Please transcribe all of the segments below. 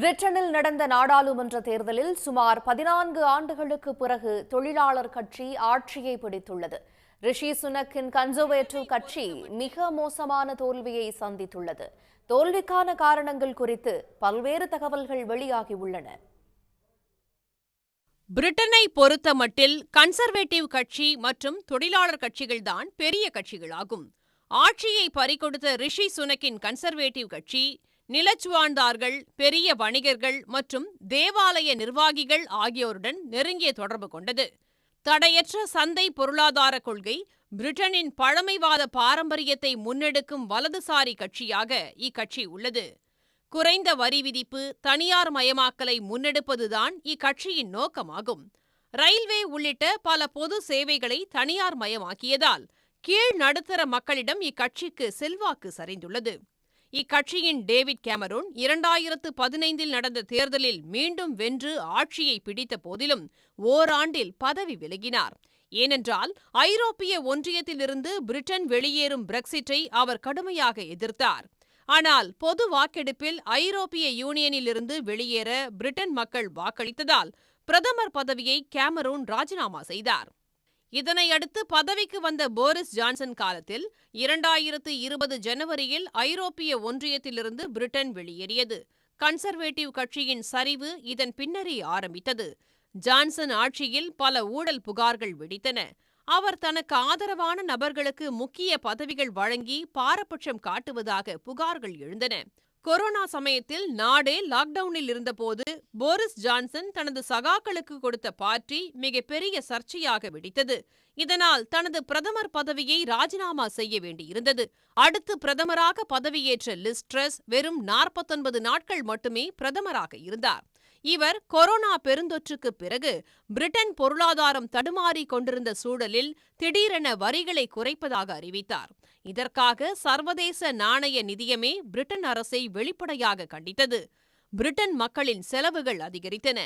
பிரிட்டனில் நடந்த நாடாளுமன்ற தேர்தலில் சுமார் பதினான்கு ஆண்டுகளுக்கு பிறகு தொழிலாளர் கட்சி ஆட்சியை பிடித்துள்ளது. ரிஷி சுனக்கின் கன்சர்வேட்டிவ் கட்சி மிக மோசமான தோல்வியை சந்தித்துள்ளது. தோல்விக்கான காரணங்கள் குறித்து பல்வேறு தகவல்கள் வெளியாகியுள்ளன. பிரிட்டனை பொறுத்தமட்டில் கன்சர்வேட்டிவ் கட்சி மற்றும் தொழிலாளர் கட்சிகள்தான் பெரிய கட்சிகளாகும். ஆட்சியை பறிகொடுத்த ரிஷி சுனக்கின் கன்சர்வேட்டிவ் கட்சி நிலச்சுவாழ்ந்தார்கள் பெரிய வணிகர்கள் மற்றும் தேவாலய நிர்வாகிகள் ஆகியோருடன் நெருங்கிய தொடர்பு கொண்டது. தடையற்ற சந்தை பொருளாதார கொள்கை பிரிட்டனின் பழமைவாத பாரம்பரியத்தை முன்னெடுக்கும் வலதுசாரி கட்சியாக இக்கட்சி உள்ளது. குறைந்த வரி விதிப்பு தனியார் மயமாக்கலை முன்னெடுப்பதுதான் இக்கட்சியின் நோக்கமாகும். ரயில்வே உள்ளிட்ட பல பொது சேவைகளை தனியார் மயமாக்கியதால் கீழ் நடுத்தர மக்களிடம் இக்கட்சிக்கு செல்வாக்கு சரிந்துள்ளது. இக்கட்சியின் டேவிட் கேமரூன் இரண்டாயிரத்து பதினைந்தில் நடந்த தேர்தலில் மீண்டும் வென்று ஆட்சியை பிடித்த போதிலும் ஓராண்டில் பதவி விலகினார். ஏனென்றால் ஐரோப்பிய ஒன்றியத்திலிருந்து பிரிட்டன் வெளியேறும் பிரெக்சிட்டை அவர் கடுமையாக எதிர்த்தார். ஆனால் பொது வாக்கெடுப்பில் ஐரோப்பிய யூனியனிலிருந்து வெளியேற பிரிட்டன் மக்கள் வாக்களித்ததால் பிரதமர் பதவியை கேமரூன் ராஜினாமா செய்தார். இதனையடுத்து பதவிக்கு வந்த போரிஸ் ஜான்சன் காலத்தில் இரண்டாயிரத்து இருபது ஜனவரியில் ஐரோப்பிய ஒன்றியத்திலிருந்து பிரிட்டன் வெளியேறியது. கன்சர்வேட்டிவ் கட்சியின் சரிவு இதன் பின்னரே ஆரம்பித்தது. ஜான்சன் ஆட்சியில் பல ஊழல் புகார்கள் வெடித்தன. அவர் தனக்கு ஆதரவான நபர்களுக்கு முக்கிய பதவிகள் வழங்கி பாரபட்சம் காட்டுவதாக புகார்கள் எழுந்தன. கொரோனா சமயத்தில் நாடே லாக்டவுனில் இருந்தபோது போரிஸ் ஜான்சன் தனது சகாக்களுக்கு கொடுத்த பார்ட்டி மிகப்பெரிய சர்ச்சையாக வெடித்தது. இதனால் தனது பிரதமர் பதவியை ராஜினாமா செய்ய வேண்டியிருந்தது. அடுத்து பிரதமராக பதவியேற்ற லிஸ்ட்ரஸ் வெறும் நாற்பத்தொன்பது நாட்கள் மட்டுமே பிரதமராக இருந்தார். இவர் கொரோனா பெருந்தொற்றுக்கு பிறகு பிரிட்டன் பொருளாதாரம் தடுமாறி கொண்டிருந்த சூழலில் திடீரென வரிகளை குறைப்பதாக அறிவித்தார். இதற்காக சர்வதேச நாணய நிதியமே பிரிட்டன் அரசை வெளிப்படையாக கண்டித்தது. பிரிட்டன் மக்களின் செலவுகள் அதிகரித்தன.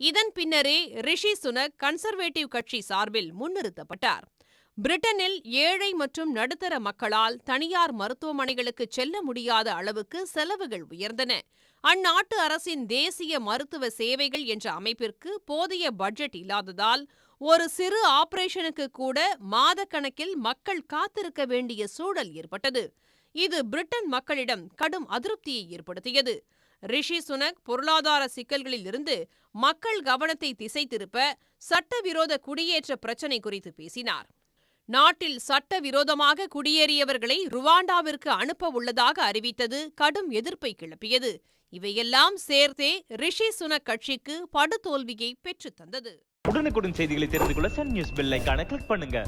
இதன் பின்னரே ரிஷி சுனக் கன்சர்வேட்டிவ் கட்சி சார்பில் முன்னிறுத்தப்பட்டார். பிரிட்டனில் ஏழை மற்றும் நடுத்தர மக்களால் தனியார் மருத்துவமனைகளுக்கு செல்ல முடியாத அளவுக்கு செலவுகள் உயர்ந்தன. அந்நாட்டு அரசின் தேசிய மருத்துவ சேவைகள் என்ற அமைப்பிற்கு போதிய பட்ஜெட் இல்லாததால் ஒரு சிறு ஆபரேஷனுக்கு கூட மாதக்கணக்கில் மக்கள் காத்திருக்க வேண்டிய சூழல் ஏற்பட்டது. இது பிரிட்டன் மக்களிடம் கடும் அதிருப்தியை ஏற்படுத்தியது. ரிஷி சுனக் பொருளாதார சிக்கல்களில் இருந்து மக்கள் கவனத்தை திசை திருப்ப சட்டவிரோத குடியேற்ற பிரச்சினை குறித்து பேசினார். நாட்டில் சட்டவிரோதமாக குடியேறியவர்களை ருவாண்டாவிற்கு அனுப்ப உள்ளதாக அறிவித்தது கடும் எதிர்ப்பை கிளப்பியது. இவையெல்லாம் சேர்த்தே ரிஷி சுனக் கட்சிக்கு படுதோல்வியை பெற்றுத் தந்தது. உடனுக்குடன் செய்திகளை தெரிந்து கொள்ள சன் நியூஸ் பெல் கிளிக் பண்ணுங்க.